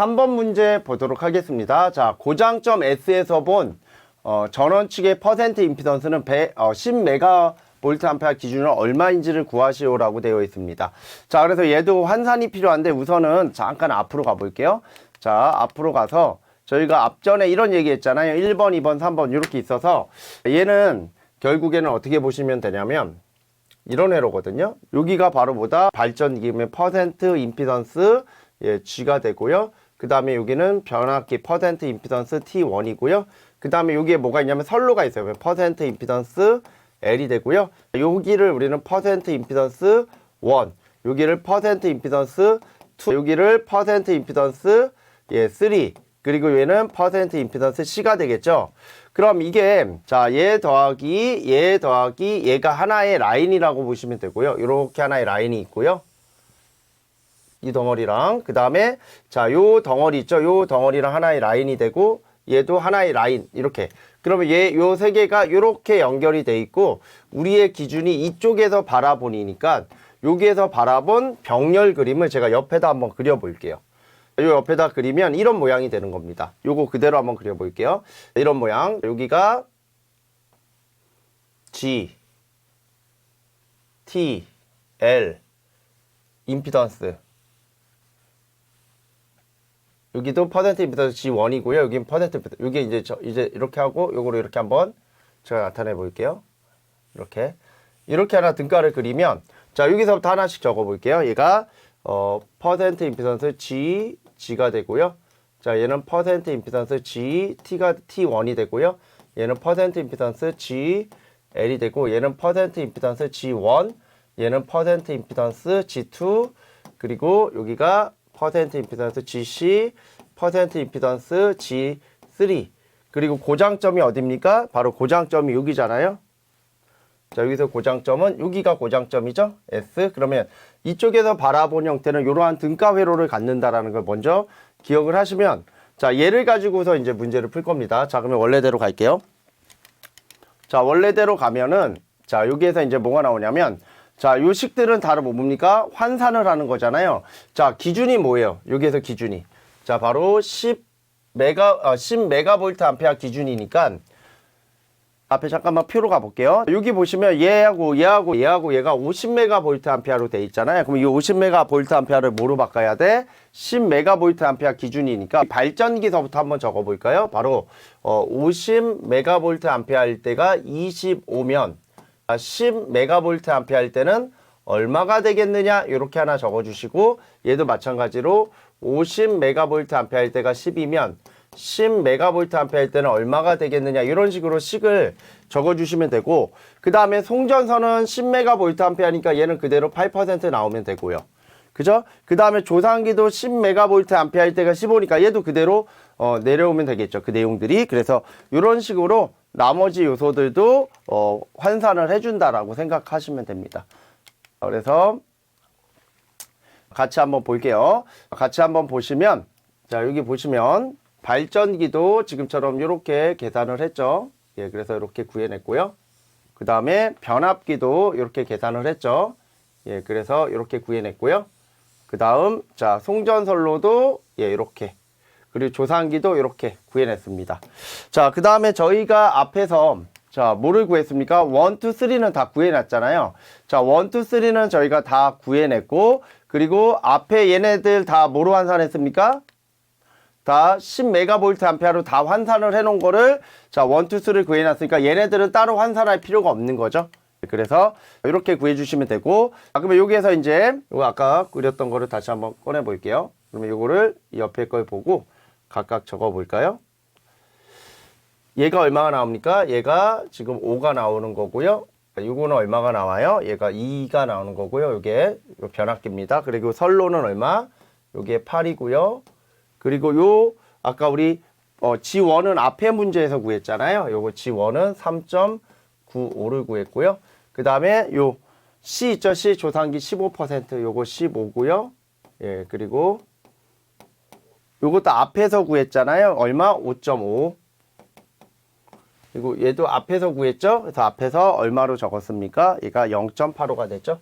3번 문제 보도록 하겠습니다. 자, 고장점 S에서 본 어, 전원 측의 퍼센트 임피던스는 100, 어, 10메가 볼트 암페어 기준으로 얼마인지를 구하시오라고 되어 있습니다. 자, 그래서 얘도 환산이 필요한데 우선은 잠깐 앞으로 가볼게요. 자, 앞으로 가서 저희가 앞전에 이런 얘기 했잖아요. 1번, 2번, 3번 이렇게 있어서 얘는 결국에는 어떻게 보시면 되냐면 이런 회로거든요. 여기가 바로 뭐다? 발전기의 퍼센트 임피던스 예, G가 되고요. 그 다음에 여기는 변압기 퍼센트 임피던스 T1이고요. 그 다음에 여기에 뭐가 있냐면 선로가 있어요. 퍼센트 임피던스 L이 되고요. 여기를 우리는 퍼센트 임피던스 1, 여기를 퍼센트 임피던스 2, 여기를 퍼센트 임피던스 예, 3, 그리고 얘는 퍼센트 임피던스 C가 되겠죠. 그럼 이게 자, 얘 더하기 얘 더하기 얘가 하나의 라인이라고 보시면 되고요. 이렇게 하나의 라인이 있고요. 이 덩어리랑 그 다음에 자 요 덩어리 있죠? 요 덩어리랑 하나의 라인이 되고 얘도 하나의 라인 이렇게. 그러면 얘 요 세 개가 요렇게 연결이 돼 있고 우리의 기준이 이쪽에서 바라보니까 여기에서 바라본 병렬 그림을 제가 옆에다 한번 그려 볼게요. 요 옆에다 그리면 이런 모양이 되는 겁니다. 요거 그대로 한번 그려 볼게요. 이런 모양. 여기가 G T L 임피던스 여기도 퍼센트 임피던스 G1이고요. 여기는 퍼센트 임피던스. 여기 이제 저 이제 이렇게 하고 요거로 이렇게 한번 제가 나타내 볼게요. 이렇게 이렇게 하나 등가를 그리면 자 여기서부터 하나씩 적어 볼게요. 얘가 어 퍼센트 임피던스 G G가 되고요. 자 얘는 퍼센트 임피던스 G T가 T1이 되고요. 얘는 퍼센트 임피던스 G L이 되고 얘는 퍼센트 임피던스 G1 얘는 퍼센트 임피던스 G2 그리고 여기가 퍼센트 임피던스 GC, 퍼센트 임피던스 G3 그리고 고장점이 어딥니까? 바로 고장점이 여기잖아요. 자 여기서 고장점은 여기가 고장점이죠. S 그러면 이쪽에서 바라본 형태는 이러한 등가 회로를 갖는다라는 걸 먼저 기억을 하시면 자 얘를 가지고서 이제 문제를 풀 겁니다. 자 그러면 원래대로 갈게요. 자 원래대로 가면은 자 여기에서 이제 뭐가 나오냐면 자, 요 식들은 다른 뭐 뭡니까? 환산을 하는 거잖아요. 자, 기준이 뭐예요? 여기에서 기준이. 자, 바로 10 메가, 아, 10 메가볼트 암페어 기준이니까 앞에 잠깐만 표로 가볼게요. 여기 보시면 얘하고 얘하고 얘하고 얘가 50 메가볼트 암페어로 돼 있잖아요. 그럼 이 50 메가볼트 암페어를 뭐로 바꿔야 돼? 10 메가볼트 암페어 기준이니까 발전기서부터 한번 적어볼까요? 바로 어, 50 메가볼트 암페어일 때가 25면 10 메가볼트 암페어 할 때는 얼마가 되겠느냐 이렇게 하나 적어주시고 얘도 마찬가지로 50 메가볼트 암페어 할 때가 10이면 10 메가볼트 암페어 할 때는 얼마가 되겠느냐 이런 식으로 식을 적어주시면 되고 그 다음에 송전선은 10 메가볼트 암페어 하니까 얘는 그대로 8% 나오면 되고요. 그죠? 그 다음에 조상기도 10 메가볼트 암페어 할 때가 15니까 얘도 그대로 어, 내려오면 되겠죠. 그 내용들이 그래서 이런 식으로 나머지 요소들도 어, 환산을 해준다라고 생각하시면 됩니다. 그래서 같이 한번 볼게요. 같이 한번 보시면 자 여기 보시면 발전기도 지금처럼 이렇게 계산을 했죠. 예, 그래서 이렇게 구해냈고요. 그 다음에 변압기도 이렇게 계산을 했죠. 예, 그래서 이렇게 구해냈고요. 그 다음 자 송전선로도 예, 이렇게 그리고 조상기도 이렇게 구해냈습니다. 자, 그 다음에 저희가 앞에서 자, 뭐를 구했습니까? 1, 2, 3는 다 구해놨잖아요. 자, 1, 2, 3는 저희가 다 구해냈고, 그리고 앞에 얘네들 다 뭐로 환산했습니까? 다 10메가볼트 암페어로 다 환산을 해놓은 거를 자, 1, 2, 3를 구해놨으니까 얘네들은 따로 환산할 필요가 없는 거죠. 그래서 이렇게 구해주시면 되고, 아, 그러면 여기에서 이제 요 아까 그렸던 거를 다시 한번 꺼내 볼게요. 그러면 요거를 옆에 걸 보고 각각 적어 볼까요? 얘가 얼마가 나옵니까? 얘가 지금 5가 나오는 거고요. 이거는 얼마가 나와요? 얘가 2가 나오는 거고요. 이게 변압기입니다. 그리고 선로는 얼마? 요게 8이고요. 그리고 요 아까 우리 어, G1은 앞에 문제에서 구했잖아요. 요거 G1은 3.95를 구했고요. 그 다음에 요 C 있죠? C 조상기 15% 요거 15고요. 예, 그리고 요것도 앞에서 구했잖아요. 얼마? 5.5. 그리고 얘도 앞에서 구했죠? 그래서 앞에서 얼마로 적었습니까? 얘가 0.85가 됐죠?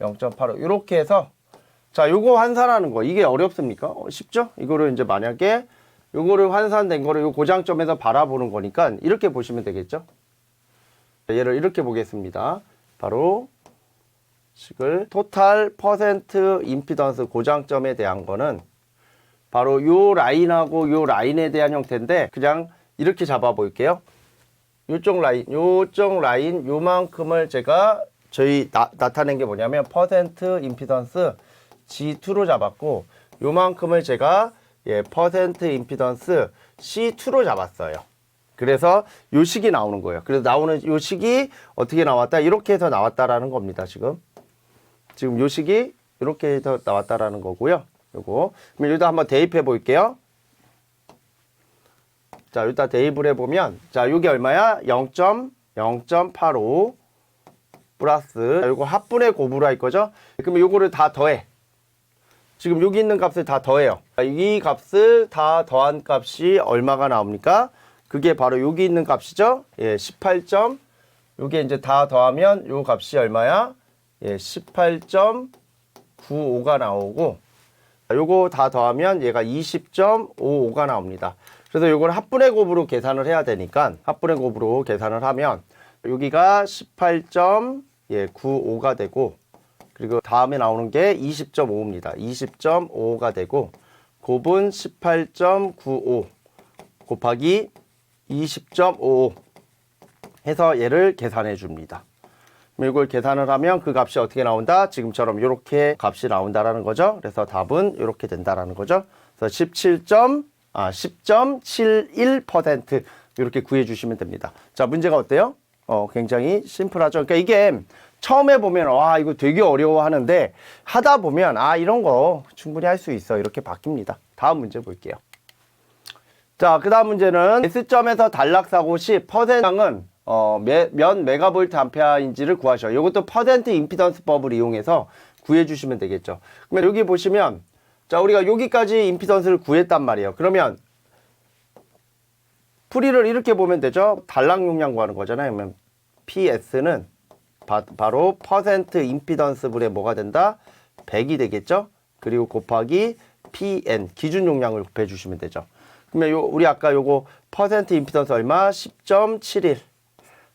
0.85. 이렇게 해서 자, 요거 환산하는 거 이게 어렵습니까? 어, 쉽죠? 이거를 이제 만약에 요거를 환산된 거를 요 고장점에서 바라보는 거니까 이렇게 보시면 되겠죠? 얘를 이렇게 보겠습니다. 바로 식을 토탈 퍼센트 임피던스 고장점에 대한 거는 바로 요 라인하고 요 라인에 대한 형태인데 그냥 이렇게 잡아 볼게요. 요쪽 라인, 요쪽 라인 요만큼을 제가 저희 나, 나타낸 게 뭐냐면 퍼센트 임피던스 G2로 잡았고 요만큼을 제가 예, 퍼센트 임피던스 C2로 잡았어요. 그래서 요 식이 나오는 거예요. 그래서 나오는 요 식이 어떻게 나왔다? 이렇게 해서 나왔다라는 겁니다. 지금 지금 요 식이 이렇게 해서 나왔다라는 거고요. 요거 그럼 여기다 한번 대입해 볼게요. 자, 여기다 대입을 해보면, 자, 요게 얼마야? 0.0.85 플러스, 요거 합분의 곱으로 할 거죠? 그러면 요거를 다 더해. 지금 여기 있는 값을 다 더해요. 자, 이 값을 다 더한 값이 얼마가 나옵니까? 그게 바로 여기 있는 값이죠? 예, 18. 점, 요게 이제 다 더하면 요 값이 얼마야? 예, 18.95가 나오고, 자, 요거 다 더하면 얘가 20.55가 나옵니다. 그래서 요걸 합분의 곱으로 계산을 해야 되니까 합분의 곱으로 계산을 하면 여기가 18.95가 되고 그리고 다음에 나오는 게 20.5입니다. 20.5가 되고 곱은 18.95 곱하기 20.55 해서 얘를 계산해 줍니다. 이걸 계산을 하면 그 값이 어떻게 나온다? 지금처럼 이렇게 값이 나온다라는 거죠. 그래서 답은 이렇게 된다라는 거죠. 그래서 17. 아, 10.71% 이렇게 구해 주시면 됩니다. 자, 문제가 어때요? 어, 굉장히 심플하죠. 그러니까 이게 처음에 보면 와, 이거 되게 어려워 하는데 하다 보면 아, 이런 거 충분히 할 수 있어. 이렇게 바뀝니다. 다음 문제 볼게요. 자, 그 다음 문제는 S점에서 단락사고 시 퍼센트는 어, 몇, 몇 메가볼트 암페어인지를 구하셔요. 이것도 퍼센트 임피던스법을 이용해서 구해 주시면 되겠죠. 그러면 여기 보시면 자, 우리가 여기까지 임피던스를 구했단 말이에요. 그러면 풀이를 이렇게 보면 되죠. 단락 용량 구하는 거잖아요. 그러면 PS는 바, 로 퍼센트 임피던스 분의 뭐가 된다? 100이 되겠죠. 그리고 곱하기 PN 기준 용량을 곱해 주시면 되죠. 그러면 요 우리 아까 요거 퍼센트 임피던스 얼마? 10.71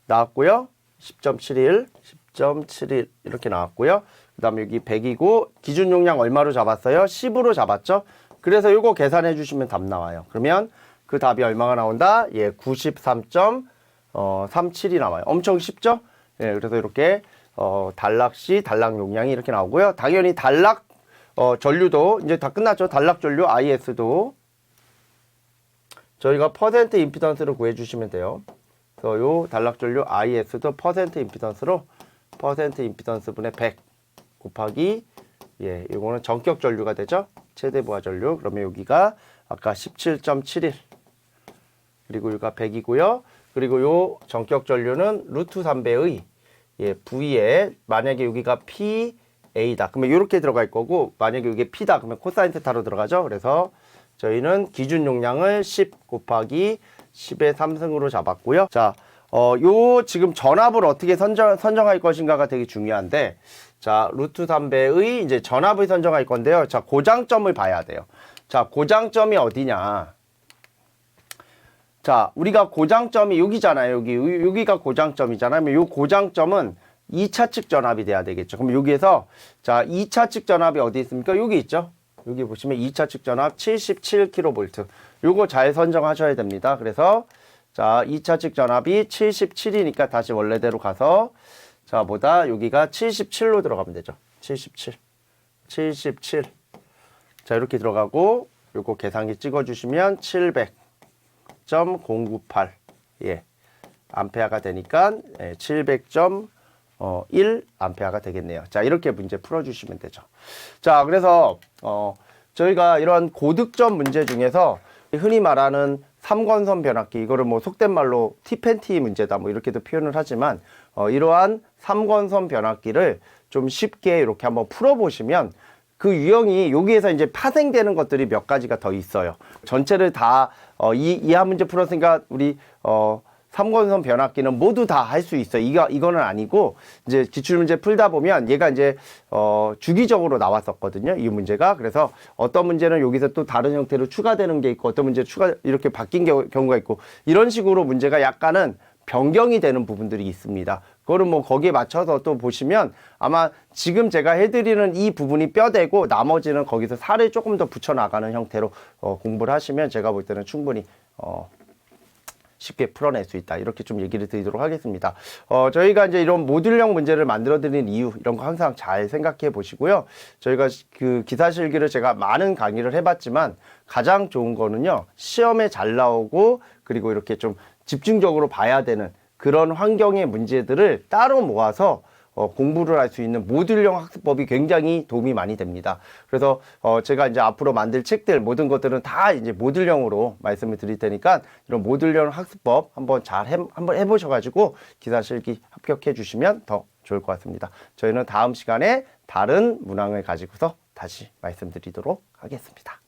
나왔고요. 10.71, 10.71 이렇게 나왔고요. 그 다음에 여기 100이고 기준 용량 얼마로 잡았어요? 10으로 잡았죠? 그래서 이거 계산해 주시면 답 나와요. 그러면 그 답이 얼마가 나온다? 예, 93.37이 나와요. 엄청 쉽죠? 예, 그래서 이렇게 어, 단락시 단락 용량이 이렇게 나오고요. 당연히 단락 어, 전류도 이제 다 끝났죠. 단락 전류 IS도 저희가 퍼센트 임피던스를 구해 주시면 돼요. 그래서 요 단락 전류 IS도 퍼센트 임피던스로 퍼센트 임피던스 분의 100 곱하기 예, 이거는 전격 전류가 되죠. 최대 부하 전류. 그러면 여기가 아까 17.71 그리고 여기가 100이고요. 그리고 요 전격 전류는 루트 3배의 예, V에 만약에 여기가 PA다. 그러면 이렇게 들어갈 거고 만약에 이게 P다. 그러면 코사인 테타로 들어가죠. 그래서 저희는 기준 용량을 10 곱하기 10의 3승으로 잡았고요. 자, 어, 요 지금 전압을 어떻게 선정, 선정할 것인가가 되게 중요한데 자, 루트 3배의 이제 전압을 선정할 건데요. 자, 고장점을 봐야 돼요. 자, 고장점이 어디냐? 자, 우리가 고장점이 여기잖아요. 여기, 여기가 고장점이잖아요. 요 고장점은 2차 측 전압이 돼야 되겠죠. 그럼 여기에서, 자, 2차 측 전압이 어디 있습니까? 여기 있죠. 여기 보시면 2차 측 전압 77kV. 요거 잘 선정하셔야 됩니다. 그래서, 자, 2차 측 전압이 77이니까 다시 원래대로 가서, 자, 보다 여기가 77로 들어가면 되죠. 77. 77. 자, 이렇게 들어가고, 요거 계산기 찍어 주시면 700. 0.098 예. 암페어가 되니까 예, 700.1 암페어가 되겠네요. 자, 이렇게 문제 풀어 주시면 되죠. 자, 그래서 어 저희가 이런 고득점 문제 중에서 흔히 말하는 삼권선 변압기 이거를 뭐 속된 말로 티팬티 문제다 뭐 이렇게도 표현을 하지만 어 이러한 삼권선 변압기를 좀 쉽게 이렇게 한번 풀어 보시면 그 유형이 여기에서 이제 파생되는 것들이 몇 가지가 더 있어요. 전체를 다 어, 이 이하 문제 풀었으니까 우리 어 삼권선 변압기는 모두 다 할 수 있어. 이거 이거는 아니고 이제 기출 문제 풀다 보면 얘가 이제 어 주기적으로 나왔었거든요. 이 문제가 그래서 어떤 문제는 여기서 또 다른 형태로 추가되는 게 있고 어떤 문제 추가 이렇게 바뀐 경우- 경우가 있고 이런 식으로 문제가 약간은 변경이 되는 부분들이 있습니다. 그거는 뭐 거기에 맞춰서 또 보시면 아마 지금 제가 해드리는 이 부분이 뼈대고 나머지는 거기서 살을 조금 더 붙여 나가는 형태로 어, 공부를 하시면 제가 볼 때는 충분히 어, 쉽게 풀어낼 수 있다. 이렇게 좀 얘기를 드리도록 하겠습니다. 어, 저희가 이제 이런 모듈형 문제를 만들어 드리는 이유, 이런 거 항상 잘 생각해 보시고요. 저희가 시- 그 기사 실기를 제가 많은 강의를 해 봤지만 가장 좋은 거는요, 시험에 잘 나오고 그리고 이렇게 좀 집중적으로 봐야 되는 그런 환경의 문제들을 따로 모아서 어, 공부를 할 수 있는 모듈형 학습법이 굉장히 도움이 많이 됩니다. 그래서 어, 제가 이제 앞으로 만들 책들 모든 것들은 다 이제 모듈형으로 말씀을 드릴 테니까 이런 모듈형 학습법 한번 잘 해, 한번 해보셔가지고 기사 실기 합격해 주시면 더 좋을 것 같습니다. 저희는 다음 시간에 다른 문항을 가지고서 다시 말씀드리도록 하겠습니다.